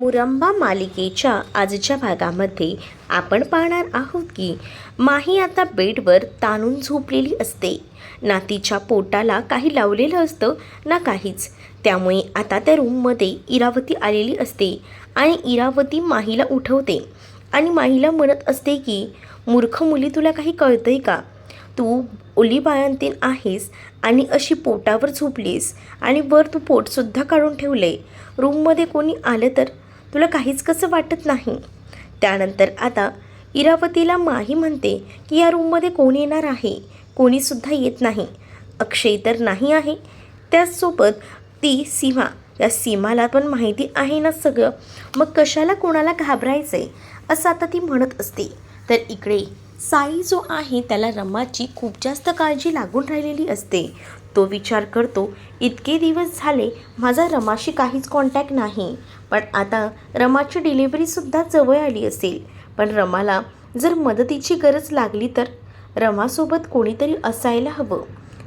मुरंबा मालिकेच्या आजच्या भागामध्ये आपण पाहणार आहोत की माही आता बेडवर ताणून झोपलेली असते. ना तिच्या पोटाला काही लावलेलं असतं ना काहीच. त्यामुळे आता त्या रूममध्ये इरावती आलेली असते आणि इरावती माहीला उठवते. आणि माहीला म्हणत असते की मूर्ख मुली तुला काही कळतंय का? तू ओली बाळंतीन आहेस आणि अशी पोटावर झोपलीस आणि वर तू पोटसुद्धा काढून ठेवले रूममध्ये कोणी आलं तर तुला काहीच कसं वाटत नाही. त्यानंतर आता इरावतीला माही म्हणते की या रूममध्ये कोण येणार आहे? कोणीसुद्धा येत नाही. अक्षय तर नाही आहे. त्याचसोबत ती सीमा. या सीमाला पण माहिती आहे ना सगळं. मग कशाला कोणाला घाबरायचं आहे असं आता ती म्हणत असते. तर इकडे साई जो आहे त्याला रमाची खूप जास्त काळजी लागून राहिलेली असते. तो विचार करतो इतके दिवस झाले माझा रमाशी काहीच कॉन्टॅक्ट नाही. पण आता रमाची डिलिव्हरीसुद्धा जवळ आली असेल. पण रमाला जर मदतीची गरज लागली तर रमासोबत कोणीतरी असायला हवं.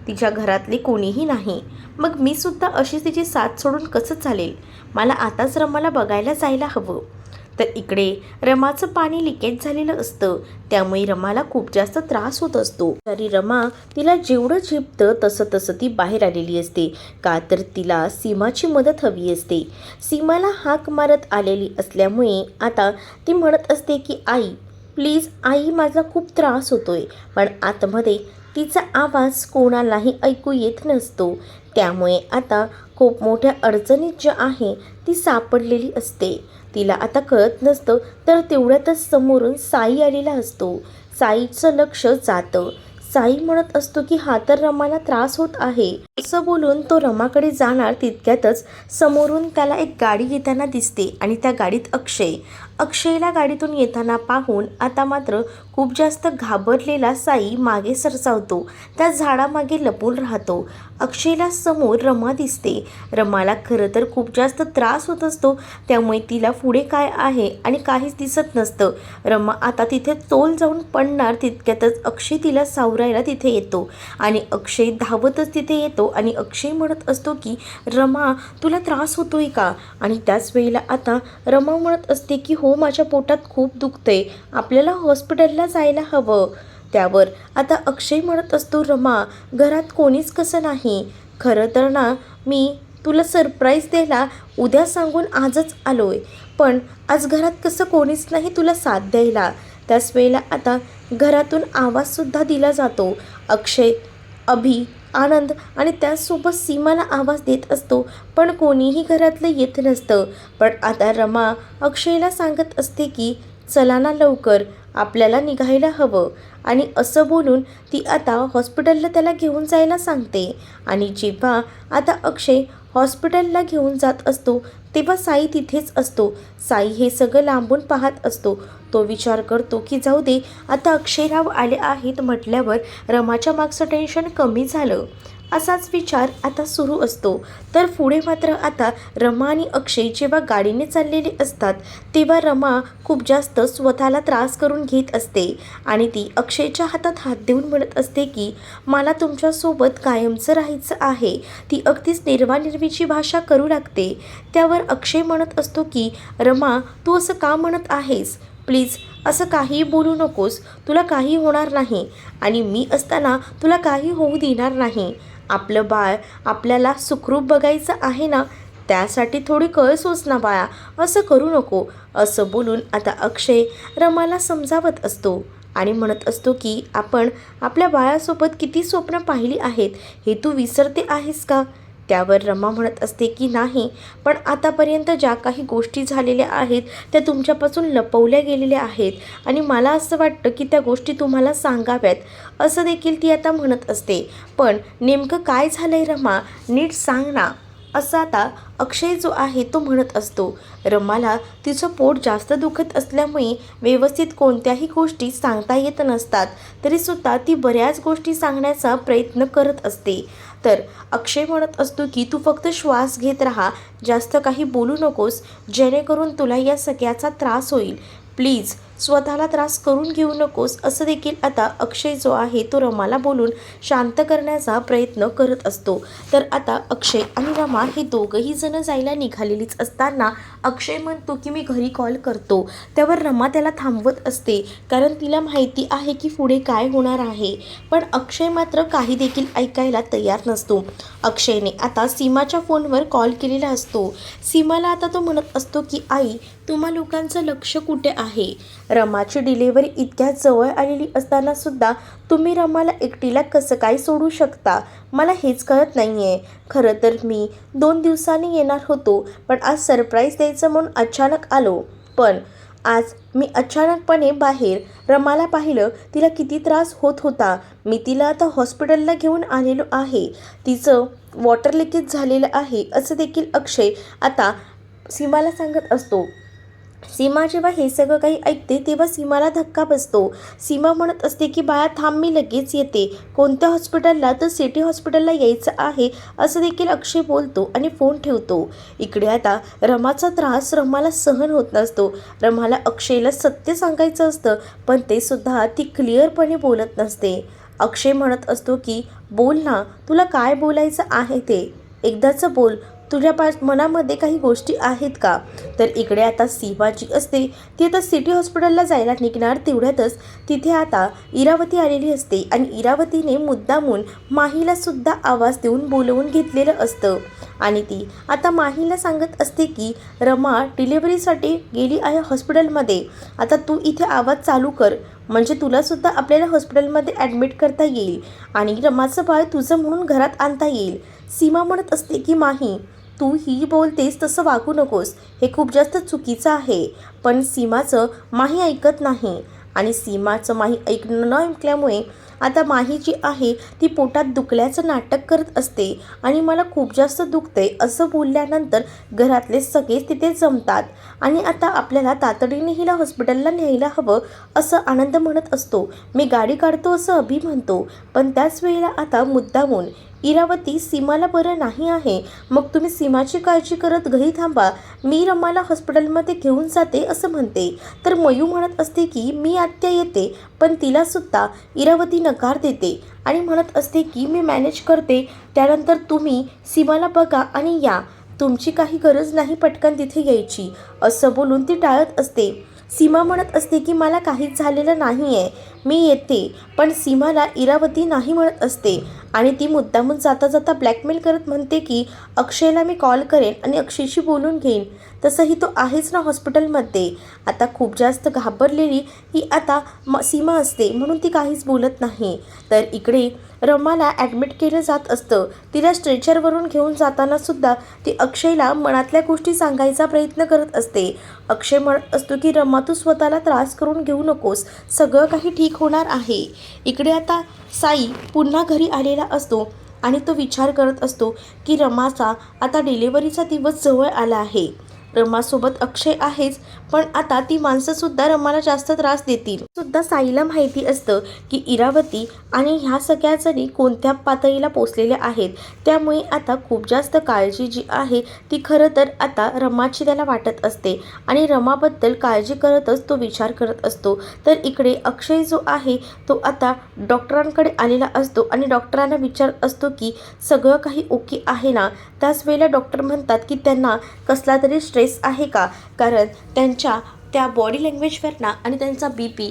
तिच्या घरातले कोणीही नाही. मग मी सुद्धा तिची साथ सोडून कसं चालेल? मला आताच रमाला बघायला जायला हवं. तर इकडे रमाचं पाणी लिकेज झालेलं असतं. त्यामुळे रमाला खूप जास्त त्रास होत असतो. तरी रमा तिला जेवढं झेपतं तसं तसं ती बाहेर आलेली असते. का तर तिला सीमाची मदत हवी असते. सीमाला हाक मारत आलेली असल्यामुळे आता ती म्हणत असते की आई प्लीज आई माझा खूप त्रास होतोय. पण आतमध्ये तिचा आवाज कोणालाही ऐकू येत नसतो. त्यामुळे आता खूप मोठ्या अडचणीत जी आहे ती सापडलेली असते. तिला आता कळत नसतं तर तेवढ्यातच समोरून साई आलेला असतो. साईचं लक्ष जातं. साई म्हणत असतो की हा तर रमाला त्रास होत आहे. असं बोलून तो रमाकडे जाणार तितक्यातच समोरून त्याला एक गाडी येताना दिसते आणि त्या गाडीत अक्षय. अक्षयला गाडीतून येताना पाहून आता मात्र खूप जास्त घाबरलेला साई मागे सरसावतो. त्या झाडामागे लपून राहतो. अक्षयला समोर रमा दिसते. रमाला खरं तर खूप जास्त त्रास होत असतो. त्यामुळे तिला पुढे काय आहे आणि काहीच दिसत नसतं. रमा आता तिथे तोल जाऊन पडणार तितक्यातच अक्षय तिला सावरायला तिथे येतो. आणि अक्षय धावतच तिथे येतो आणि अक्षय म्हणत असतो की रमा तुला त्रास होतोय का? आणि त्याच वेळेला आता रमा म्हणत असते की हो हो, माझ्या पोटात खूप दुखते. आपल्याला हॉस्पिटलला जायला हवं. त्यावर आता अक्षय म्हणत असतो रमा घरात कोणीच कसं नाही? खरं तर ना मी तुला सरप्राईज द्यायला उद्या सांगून आजच आलोय. पण आज घरात कसं कोणीच नाही तुला साथ द्यायला? त्याच वेळेला आता घरातून आवाजसुद्धा दिला जातो. अक्षय अभि आनंद आणि त्याचसोबत सीमाला आवाज देत असतो. पण कोणीही घरातलं येत नसतं. पण आता रमा अक्षयला सांगत असते की चला ना लवकर आपल्याला निघायला हवं. आणि असं बोलून ती आता हॉस्पिटलला त्याला घेऊन जायला सांगते. आणि जेव्हा आता अक्षय हॉस्पिटलला घेऊन जात असतो तेव्हा साई तिथेच असतो. साई हे सगळं लांबून पाहत असतो. तो विचार करतो की जाऊ दे आता अक्षयराव आले आहेत म्हटल्यावर रमाच्या मागचं टेन्शन कमी झालं. असाच विचार आता सुरू असतो. तर पुढे मात्र आता रमा आणि अक्षय जेव्हा गाडीने चाललेले असतात तेव्हा रमा खूप जास्त स्वतःला त्रास करून घेत असते. आणि ती अक्षयच्या हातात हात देऊन म्हणत असते की मला तुमच्यासोबत कायमचं राहायचं आहे. ती अगदीच निर्वानिर्वीची भाषा करू लागते. त्यावर अक्षय म्हणत असतो की रमा तू असं का म्हणत आहेस? प्लीज असं काहीही बोलू नकोस. तुला काही होणार नाही. आणि मी असताना तुला काही होऊ देणार नाही. आपलं बाळ आपल्याला सुखरूप बघायचं आहे ना? त्यासाठी थोडी कळ सोच ना बाळा. असं करू नको. असं बोलून आता अक्षय रमाला समजावत असतो आणि म्हणत असतो की आपण आपल्या बाळासोबत किती स्वप्न पाहिली आहेत? हे तू विसरते आहेस का? त्यावर रमा म्हणत असते की नाही पण आतापर्यंत ज्या काही गोष्टी झालेल्या आहेत त्या तुमच्यापासून लपवल्या गेलेल्या आहेत आणि मला असं वाटतं की त्या गोष्टी तुम्हाला सांगाव्यात. असं देखील ती आता म्हणत असते. पण नेमकं काय झालं आहे रमा? नीट सांग ना. असं आता अक्षय जो आहे तो म्हणत असतो. रमाला तिचं पोट जास्त दुखत असल्यामुळे व्यवस्थित कोणत्याही गोष्टी सांगता येत नसतात. तरीसुद्धा ती बऱ्याच गोष्टी सांगण्याचा प्रयत्न करत असते. तर अक्षय म्हणत असतो की तू फक्त श्वास घेत राहा जास्त काही बोलू नकोस जेणेकरून तुला या सगळ्याचा त्रास होईल. प्लीज स्वतःला त्रास करून घेऊ नकोस असं देखील आता अक्षय जो आहे तो रमाला बोलून शांत करण्याचा प्रयत्न करत असतो. तर आता अक्षय आणि रमा हे दोघंही जण जायला निघालेलीच असताना अक्षय म्हणतो की मी घरी कॉल करतो. त्यावर रमा त्याला थांबवत असते कारण तिला माहिती आहे की पुढे काय होणार आहे. पण अक्षय मात्र काही देखील ऐकायला तयार नसतो. अक्षयने आता सीमाच्या फोनवर कॉल केलेला असतो. सीमाला आता तो म्हणत असतो की आई तुम्हा लोकांचं लक्ष कुठे आहे? रमाची डिलिव्हरी इतक्या जवळ आलेली असतानासुद्धा तुम्ही रमाला एकटीला कसं काय सोडू शकता? मला हेच कळत नाही आहे खरं तर मी दोन दिवसांनी येणार होतो पण आज सरप्राईज द्यायचं म्हणून अचानक आलो. पण आज मी अचानकपणे बाहेर रमाला पाहिलं. तिला किती त्रास होत होता. मी तिला आता हॉस्पिटलला घेऊन आलेलो आहे. तिचं वॉटर लिकेज झालेलं आहे असं देखील अक्षय आता सीमाला सांगत असतो. सीमा जेव्हा हे सगळं काही ऐकते तेव्हा सीमाला धक्का बसतो. सीमा म्हणत असते की बाळा थांब मी लगेच येते. कोणत्या हॉस्पिटलला तर सिटी हॉस्पिटलला यायचं आहे असं देखील अक्षय बोलतो आणि फोन ठेवतो. इकडे आता रमाचा त्रास रमाला सहन होत नसतो. रमाला अक्षयला सत्य सांगायचं असतं पण ते सुद्धा ती क्लिअरपणे बोलत नसते. अक्षय म्हणत असतो की बोल ना तुला काय बोलायचं आहे ते? एकदाचं बोल तुझ्या पास मनामध्ये काही गोष्टी आहेत का? तर इकडे आता सीमा जी असते. ती आता सिटी हॉस्पिटलला जायला निघणार तेवढ्यातच तिथे आता इरावती आलेली असते आणि इरावतीने मुद्दामून माहीलासुद्धा आवाज देऊन बोलवून घेतलेलं असतं. आणि ती आता माहीला सांगत असते की रमा डिलिव्हरीसाठी गेली आहे हॉस्पिटलमध्ये. आता तू इथे आवाज चालू कर. म्हणजे तुलासुद्धा आपल्याला हॉस्पिटलमध्ये ॲडमिट करता येईल. आणि रमाचं बाळ तुझं म्हणून घरात आणता येईल. सीमा म्हणत असते की माही तू ही बोलतेस तसं वागू नकोस. हे खूप जास्त चुकीचं आहे. पण सीमाचं माही ऐकत नाही. आणि सीमाचं माही ऐकणं न ऐकल्यामुळे आता माही जी आहे ती पोटात दुखल्याचं नाटक करत असते. आणि मला खूप जास्त दुखते असं बोलल्यानंतर घरातले सगळेच तिथे जमतात. आणि आता आपल्याला तातडीने हिला हॉस्पिटलला न्यायला हवं असं आनंद म्हणत असतो. मी गाडी काढतो असं अभि म्हणतो. पण त्याच वेळेला आता मुद्दामून इरावती सीमाला बरं नाही आहे. मग तुम्ही सीमाची काळजी करत घरी थांबा. मी रमाला हॉस्पिटलमध्ये घेऊन जाते असं म्हणते. तर मयू म्हणत असते की मी आत्या येते पण तिलासुद्धा इरावती नकार देते. आणि म्हणत असते की मी मॅनेज करते. त्यानंतर तुम्ही सीमाला बघा आणि या. तुमची काही गरज नाही पटकन तिथे यायची. असं बोलून ती टाळत असते. सीमा म्हणत असते की मला काहीच झालेलं नाही आहे मी येते. पण सीमाला इरावती नाही म्हणत असते. आणि ती मुद्दामून जाता जाता ब्लॅकमेल करत म्हणते की अक्षयला मी कॉल करेन आणि अक्षयशी बोलून घेईन. तसंही तो आहेच ना हॉस्पिटलमध्ये आता खूप जास्त घाबरलेली ही आता म सीमा असते. म्हणून ती काहीच बोलत नाही. तर इकडे रमाला ॲडमिट केलं जात असतं. तिला स्ट्रेचरवरून घेऊन जाताना सुद्धा ती अक्षयला मनातल्या गोष्टी सांगायचा प्रयत्न करत असते. अक्षय म्हणत असतो की रमा तू स्वतःला त्रास करून घेऊ नकोस. सगळं काही ठीक होणार आहे. इकडे आता साई पुन्हा घरी आलेला असतो आणि तो विचार करत असतो की रमाचा आता डिलिव्हरीचा दिवस जवळ आला आहे. रमासोबत अक्षय आहेच पण आता ती माणसंसुद्धा रमाला जास्त त्रास देतील. सुद्धा साईला माहिती असतं की इरावती आणि ह्या सगळ्या जणी कोणत्या पातळीला पोचलेल्या आहेत त्यामुळे आता खूप जास्त काळजी जी आहे ती खरं तर आता रमाची त्याला वाटत असते आणि रमाबद्दल काळजी करतच तो विचार करत असतो. तर इकडे अक्षय जो आहे तो आता डॉक्टरांकडे आलेला असतो आणि डॉक्टरांना विचार असतो की सगळं काही ओके आहे ना? त्याच वेळेला डॉक्टर म्हणतात की त्यांना कसला तरी स्ट्रेस स्ट्रेस आहे का? कारण त्यांच्या त्या बॉडी लँग्वेजवरना आणि त्यांचा बी पी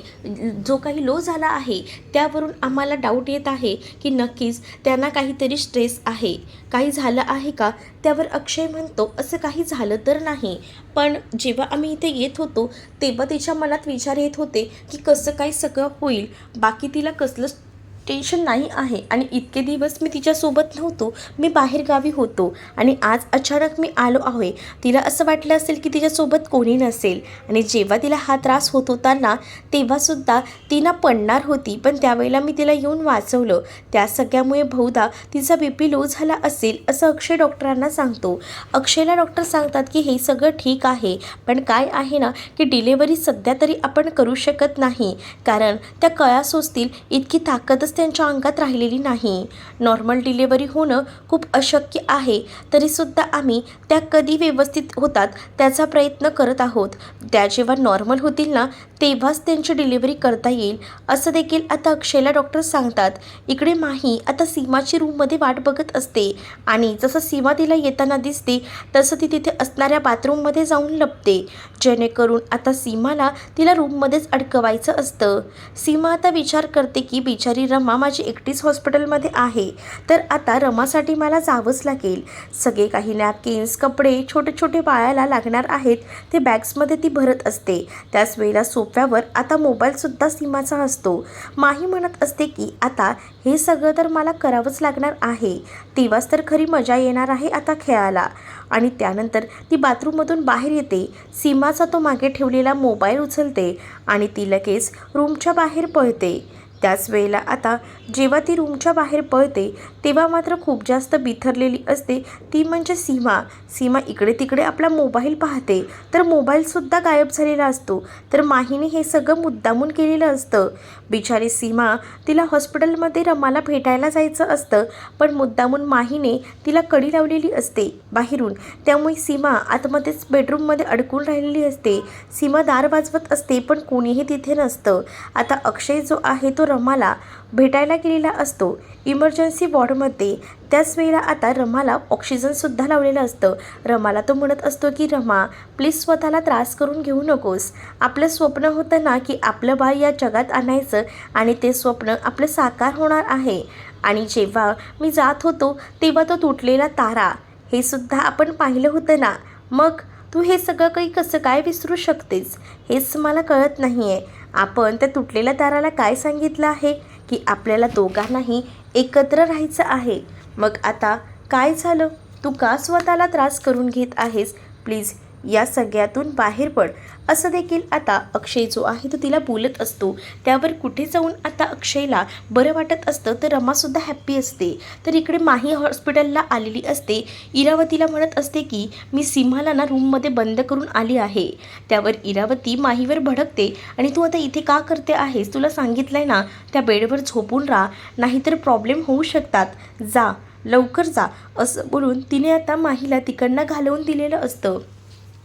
जो काही लो झाला आहे त्यावरून आम्हाला डाऊट येत आहे की नक्कीच त्यांना काहीतरी स्ट्रेस आहे. काही झालं आहे का? त्यावर अक्षय म्हणतो असं काही झालं तर नाही. पण जेव्हा आम्ही इथे येत होतो तेव्हा तिच्या मनात विचार येत होते की कसं काय सगळं होईल? बाकी तिला कसलं टेन्शन नाही आहे. आणि इतके दिवस मी तिच्यासोबत नव्हतो. मी बाहेरगावी होतो. आणि आज अचानक मी आलो आहे. तिला असं वाटलं असेल की तिच्यासोबत कोणी नसेल. आणि जेव्हा तिला हा त्रास होत होता ना तेव्हासुद्धा ती ना पडणार होती. पण त्यावेळेला मी तिला येऊन वाचवलं. त्या सगळ्यामुळे बहुधा तिचा बी पी लो झाला असेल असं अक्षय डॉक्टरांना सांगतो. अक्षयला डॉक्टर सांगतात की हे सगळं ठीक आहे. पण काय आहे ना की डिलेवरी सध्या तरी आपण करू शकत नाही. कारण त्या कळा सोचतील इतकी ताकदच त्यांच्या अंगात राहिलेली नाही. नॉर्मल डिलेवरी होणं खूप अशक्य आहे. तरीसुद्धा आम्ही त्या कधी व्यवस्थित होतात त्याचा प्रयत्न करत आहोत. त्या जेव्हा नॉर्मल होतील ना तेव्हाच त्यांची डिलिव्हरी करता येईल. असं देखील आता अक्षयला डॉक्टर सांगतात. इकडे माही आता सीमाची रूममध्ये वाट बघत असते. आणि जसं सीमा तिला येताना दिसते तसं ती तिथे असणाऱ्या बाथरूममध्ये जाऊन लपते. जेणेकरून आता सीमाला तिला रूममध्येच अडकवायचं असतं. सीमा आता विचार करते की बिचारी रमा माझी एकटीच हॉस्पिटलमध्ये आहे. तर आता रमासाठी मला जावंच लागेल. सगळे काही नॅपकिन्स कपडे छोटे छोटे बाळाला लागणार आहेत. ते बॅग्समध्ये ती भरत असते. त्याच वेळेला सोप्यावर आता मोबाईलसुद्धा सीमाचा असतो. माही म्हणत असते की आता हे सगळं तर मला करावंच लागणार आहे. तेव्हाच तर खरी मजा येणार आहे आता खेळायला. आणि त्यानंतर ती बाथरूममधून बाहेर येते. सीमाचा तो मागे ठेवलेला मोबाईल उचलते आणि ती लगेच रूमच्या बाहेर पळते. त्याच वेळेला आता जेव्हा ती रूमच्या बाहेर पळते तेव्हा मात्र खूप जास्त बिथरलेली असते. ती म्हणजे सीमा. सीमा इकडे तिकडे आपला मोबाईल पाहते. तर मोबाईलसुद्धा गायब झालेला असतो. तर माहीने हे सगळं मुद्दामून केलेलं असतं. बिचारी सीमा तिला हॉस्पिटलमध्ये रमाला भेटायला जायचं असतं पण मुद्दामून माहीने तिला कडी लावलेली असते बाहेरून. त्यामुळे सीमा आतमध्येच बेडरूममध्ये अडकून राहिलेली असते. सीमा दार वाजवत असते पण कोणीही तिथे नसतं. आता अक्षय जो आहे तो रमाला. भेटायला गेलेला असतो. इमर्जन्सी वॉर्डमध्ये त्याच वेळेला आता रमाला ऑक्सिजनसुद्धा लावलेलं असतं. रमाला तो म्हणत असतो की रमा प्लीज स्वतःला त्रास करून घेऊ नकोस. आपलं स्वप्न होतं ना की आपलं बाळ या जगात आणायचं आणि ते स्वप्न आपलं साकार होणार आहे. आणि जेव्हा मी जात होतो तेव्हा तो तुटलेला तारा. हे सुद्धा आपण पाहिलं होतं ना. मग तू हे सगळं काही कसं काय विसरू शकतेस? हेच मला कळत नाही आहे आपण त्या तुटलेल्या ताराला काय सांगितलं आहे? की आपल्याला दोघांनाही एकत्र राहायचं आहे. मग आता काय झालं? तू का स्वतःला त्रास करून घेत आहेस? प्लीज या सगळ्यातून बाहेर पड. असं देखील आता अक्षय जो आहे तो तिला बोलत असतो. त्यावर कुठे जाऊन आता अक्षयला बरं वाटत असतं तर रमासुद्धा हॅप्पी असते. तर इकडे माही हॉस्पिटलला आलेली असते. इरावतीला म्हणत असते की मी सीमाला ना रूममध्ये बंद करून आली आहे. त्यावर इरावती माहीवर भडकते. आणि तू आता इथे का करते आहेस? तुला सांगितलंय ना त्या बेडवर झोपून राहा. नाहीतर प्रॉब्लेम होऊ शकतात. जा लवकर जा. असं बोलून तिने आता माहीला तिकडनं घालवून दिलेलं असतं.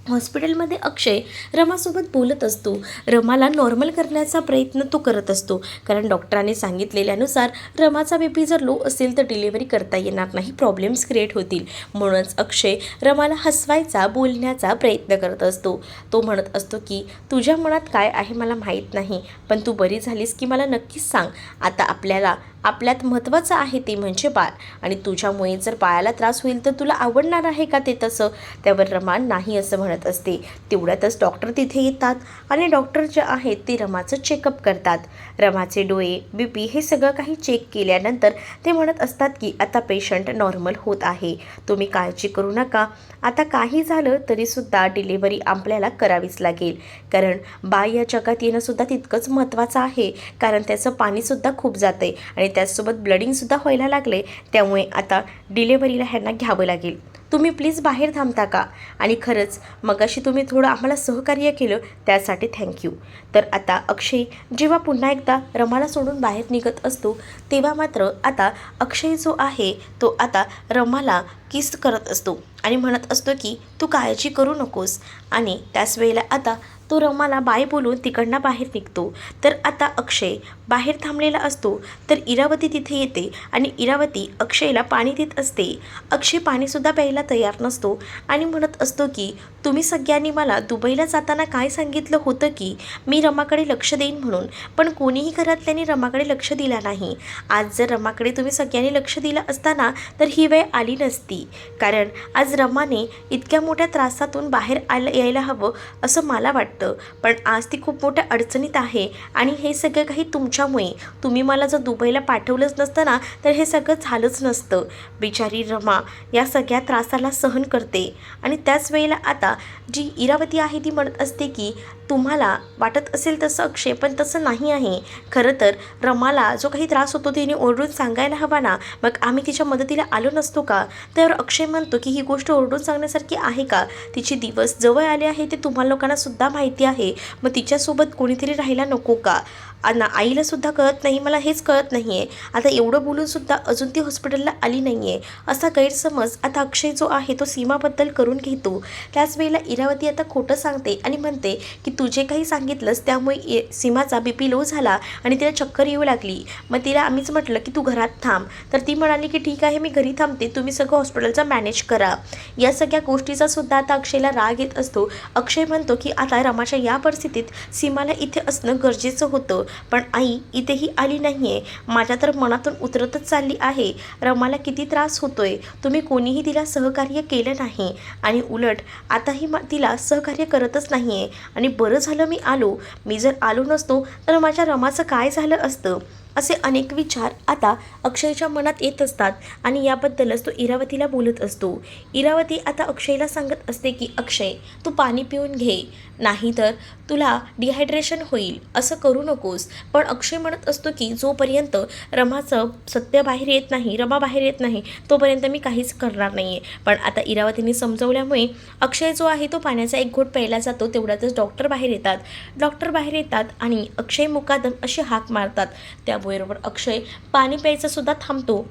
हॉस्पिटलमध्ये अक्षय रमासोबत बोलत असतो. रमाला नॉर्मल करण्याचा प्रयत्न तो करत असतो. कारण डॉक्टरांनी सांगितलेल्यानुसार रमाचा बेबी जर लो असेल तर डिलिव्हरी करता येणार नाही प्रॉब्लेम्स क्रिएट होतील. म्हणूनच अक्षय रमाला हसवायचा बोलण्याचा प्रयत्न करत असतो. तो म्हणत असतो की तुझ्या मनात काय आहे मला माहीत नाही पण तू बरी झालीस की मला नक्कीच सांग. आता आपल्याला आपल्यात महत्त्वाचं आहे ते म्हणजे बाळ. आणि तुझ्यामुळे जर बाळाला त्रास होईल तर तुला आवडणार आहे का ते तसं? त्यावर रमा नाही असं म्हणत असते. तेवढ्यातच डॉक्टर तिथे येतात आणि डॉक्टर जे आहेत ते रमाचं चेकअप करतात. रमाचे डोळे बी पी हे सगळं काही चेक केल्यानंतर ते म्हणत असतात की आता पेशंट नॉर्मल होत आहे. तुम्ही काळजी करू नका. आता काही झालं तरीसुद्धा डिलिव्हरी आपल्याला करावीच लागेल. कारण बाळ या जगात येणंसुद्धा तितकंच महत्त्वाचं आहे. कारण त्याचं पाणीसुद्धा खूप जातं आहे आणि त्याचसोबत ब्लडिंगसुद्धा व्हायला लागले त्यामुळे आता डिलेवरीला ह्यांना घ्यावं लागेल. तुम्ही प्लीज बाहेर थांबता का? आणि खरंच मगाशी तुम्ही थोडं आम्हाला सहकार्य केलं त्यासाठी थँक्यू तर आता अक्षय जेव्हा पुन्हा एकदा रमाला सोडून बाहेर निघत असतो तेव्हा मात्र आता अक्षय जो आहे तो आता रमाला किस करत असतो आणि म्हणत असतो की तू काळजी करू नकोस. आणि त्याच वेळेला आता तो रमाला बाय बोलून तिकडनं बाहेर निघतो. तर आता अक्षय बाहेर थांबलेला असतो. तर इरावती तिथे येते आणि इरावती अक्षयला पाणी देत असते. अक्षय पाणीसुद्धा प्यायला तयार नसतो आणि म्हणत असतो की तुम्ही सगळ्यांनी मला दुबईला जाताना काय सांगितलं होतं की मी रमाकडे लक्ष देईन म्हणून. पण कोणीही घरातल्याने रमाकडे लक्ष दिला नाही. आज जर रमाकडे तुम्ही सगळ्यांनी लक्ष दिलं असताना तर ही वेळ आली नसती. कारण आज रमाने इतक्या मोठ्या त्रासातून बाहेर आलं यायला हवं असं मला वाटतं. पण आज ती खूप मोठ्या अडचणीत आहे आणि हे सगळं काही तुमच्यामुळे. तुम्ही मला जर दुबईला पाठवलंच नसतं ना तर हे सगळं झालंच नसतं. बिचारी रमा या सगळ्या त्रासाला सहन करते. आणि त्याच वेळेला आता जी इरावती आहे ती म्हणत असते की तुम्हाला वाटत असेल तसं अक्षय पण तसं नाही आहे. खरं तर रमाला जो काही त्रास होतो तिने ओरडून सांगायला हवा ना? मग आम्ही तिच्या मदतीला आलो नसतो का? तर अक्षय म्हणतो की ही गोष्ट ओरडून सांगण्यासारखी आहे का? तिचे दिवस जवळ आले आहे ते तुम्हाला लोकांना सुद्धा माहिती आहे. मग तिच्यासोबत कोणीतरी राहायला नको का? ना आईलासुद्धा कळत नाही मला हेच कळत नाही आहे आता एवढं बोलूनसुद्धा अजून ती हॉस्पिटलला आली नाही आहे असा गैरसमज आता अक्षय जो आहे तो सीमाबद्दल करून घेतो. त्याच वेळेला इरावती आता खोटं सांगते आणि म्हणते की तू जे काही सांगितलंस त्यामुळे सीमाचा बी पी लो झाला आणि तिला चक्कर येऊ लागली. मग तिला आम्हीच म्हटलं की तू घरात थांब. तर ती म्हणाली की ठीक आहे मी घरी थांबते. तुम्ही सगळं हॉस्पिटलचा मॅनेज करा. या सगळ्या गोष्टीचा सुद्धा आता अक्षयला राग येत असतो. अक्षय म्हणतो की आता रमाच्या या परिस्थितीत सीमाला इथे असणं गरजेचं होतं. पण आई इथेही आली नाही आहे माझ्या तर मनातून उतरतच चालली आहे. रमाला किती त्रास होतोय? तुम्ही कोणीही तिला सहकार्य केलं नाही. आणि उलट आताही मा तिला सहकार्य करतच नाही आहे आणि बरं झालं मी आलो. मी जर आलो नसतो तर माझ्या रमाचं काय झालं असतं? असे अनेक विचार आता अक्षयच्या मनात येत असतात आणि याबद्दलच तो इरावतीला बोलत असतो. इरावती आता अक्षयला सांगत असते की अक्षय तू पाणी पिऊन घे. नाहीतर तुला डिहायड्रेशन होईल. असं करू नकोस. पण अक्षय म्हणत असतो की जोपर्यंत रमाचं सत्य बाहेर येत नाही रमा बाहेर येत नाही तोपर्यंत मी काहीच करणार नाही आहे पण आता इरावतीने समजवल्यामुळे अक्षय जो आहे तो पाण्याचा एक घोट प्यायला जातो तेवढ्यातच डॉक्टर बाहेर येतात. डॉक्टर बाहेर येतात आणि अक्षय मुकादम अशी हाक मारतात. त्या बरोबर अक्षय पाणी प्यायचं सुद्धा थांबतो.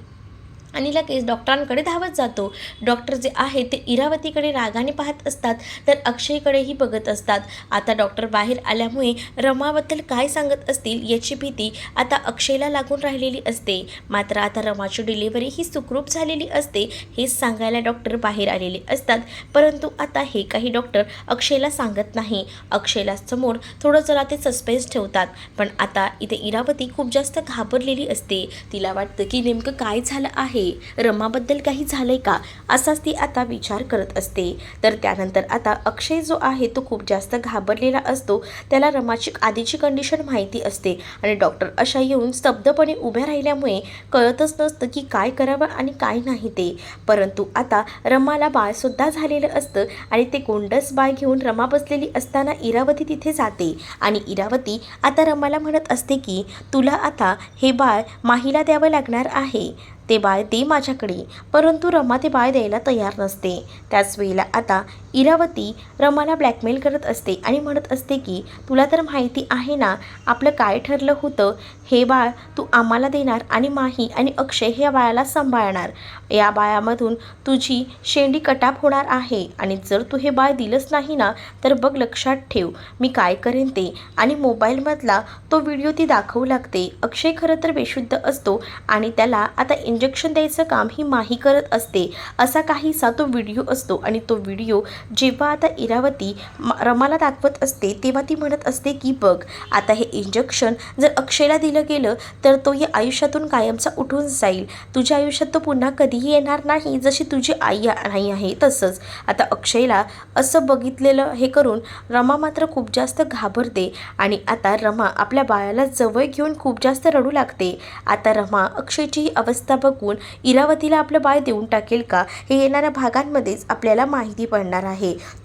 आणि लगेच डॉक्टरांकडे धावत जातो. डॉक्टर जे आहे ते इरावतीकडे रागाने पाहत असतात तर अक्षयकडेही बघत असतात. आता डॉक्टर बाहेर आल्यामुळे रमाबद्दल काय सांगत असतील याची भीती आता अक्षयला लागून राहिलेली असते. मात्र आता रमाची डिलिव्हरी ही सुखरूप झालेली असते हे सांगायला डॉक्टर बाहेर आलेले असतात. परंतु आता हे काही डॉक्टर अक्षयला सांगत नाही. अक्षयला समोर थोडं जरा ते सस्पेन्स ठेवतात. पण आता इथे इरावती खूप जास्त घाबरलेली असते. तिला वाटतं की नेमकं काय झालं आहे? रमाबद्दल काही झालंय का? असाच ती आता विचार करत असते. तर त्यानंतर आता अक्षय जो आहे तो खूप जास्त घाबरलेला असतो. त्याला रमाची आधीची कंडिशन माहिती असते आणि डॉक्टर अशा येऊन स्तब्धपणे उभ्या राहिल्यामुळे कळतच नसतं की काय करावं आणि काय नाही ते. परंतु आता रमाला बाळसुद्धा झालेलं असतं आणि ते गोंडस बाळ घेऊन रमा बसलेली असताना इरावती तिथे जाते. आणि इरावती आता रमाला म्हणत असते की तुला आता हे बाळ माहीला द्यावं लागणार आहे. ते बाळ दे माझ्याकडे परंतु रमा ते बाळ द्यायला तयार नसते. त्याच वेळेला आता इरावती रमाला ब्लॅकमेल करत असते आणि म्हणत असते की तुला तर माहिती आहे ना आपलं काय ठरलं होतं? हे बाळ तू आम्हाला देणार आणि माही आणि अक्षय हे बाळाला सांभाळणार. या बाळामधून तुझी शेंडी कटाप होणार आहे आणि जर तू हे बाळ दिलंच नाही ना तर बघ लक्षात ठेव मी काय करेन ते. आणि मोबाईलमधला तो व्हिडिओ ती दाखवू लागते. अक्षय खरं तर बेशुद्ध असतो आणि त्याला आता इंजेक्शन द्यायचं काम ही माही करत असते. असा काहीसा तो व्हिडिओ असतो आणि तो व्हिडिओ जेव्हा आता इरावती रमाला दाखवत असते तेव्हा ती म्हणत असते की बघ आता हे इंजेक्शन जर अक्षयला दिलं गेलं तर तो या आयुष्यातून कायमचा उठून जाईल. तुझ्या आयुष्यात तो पुन्हा कधीही येणार नाही जशी तुझी आई नाही आहे तसंच. आता अक्षयला असं बघितलेलं हे करून रमा मात्र खूप जास्त घाबरते आणि आता रमा आपल्या बाळाला जवळ घेऊन खूप जास्त रडू लागते. आता रमा अक्षयची ही अवस्था बघून इरावतीला आपलं बाळ देऊन टाकेल का हे येणाऱ्या भागांमध्येच आपल्याला माहिती पडणार आहे.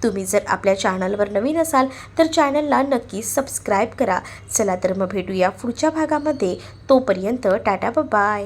तुम्ही जर आपल्या चॅनलवर नवीन असाल तर चॅनलला नक्की सबस्क्राईब करा. चला तर मग भेटूया पुढच्या भागामध्ये. तोपर्यंत टाटा बाय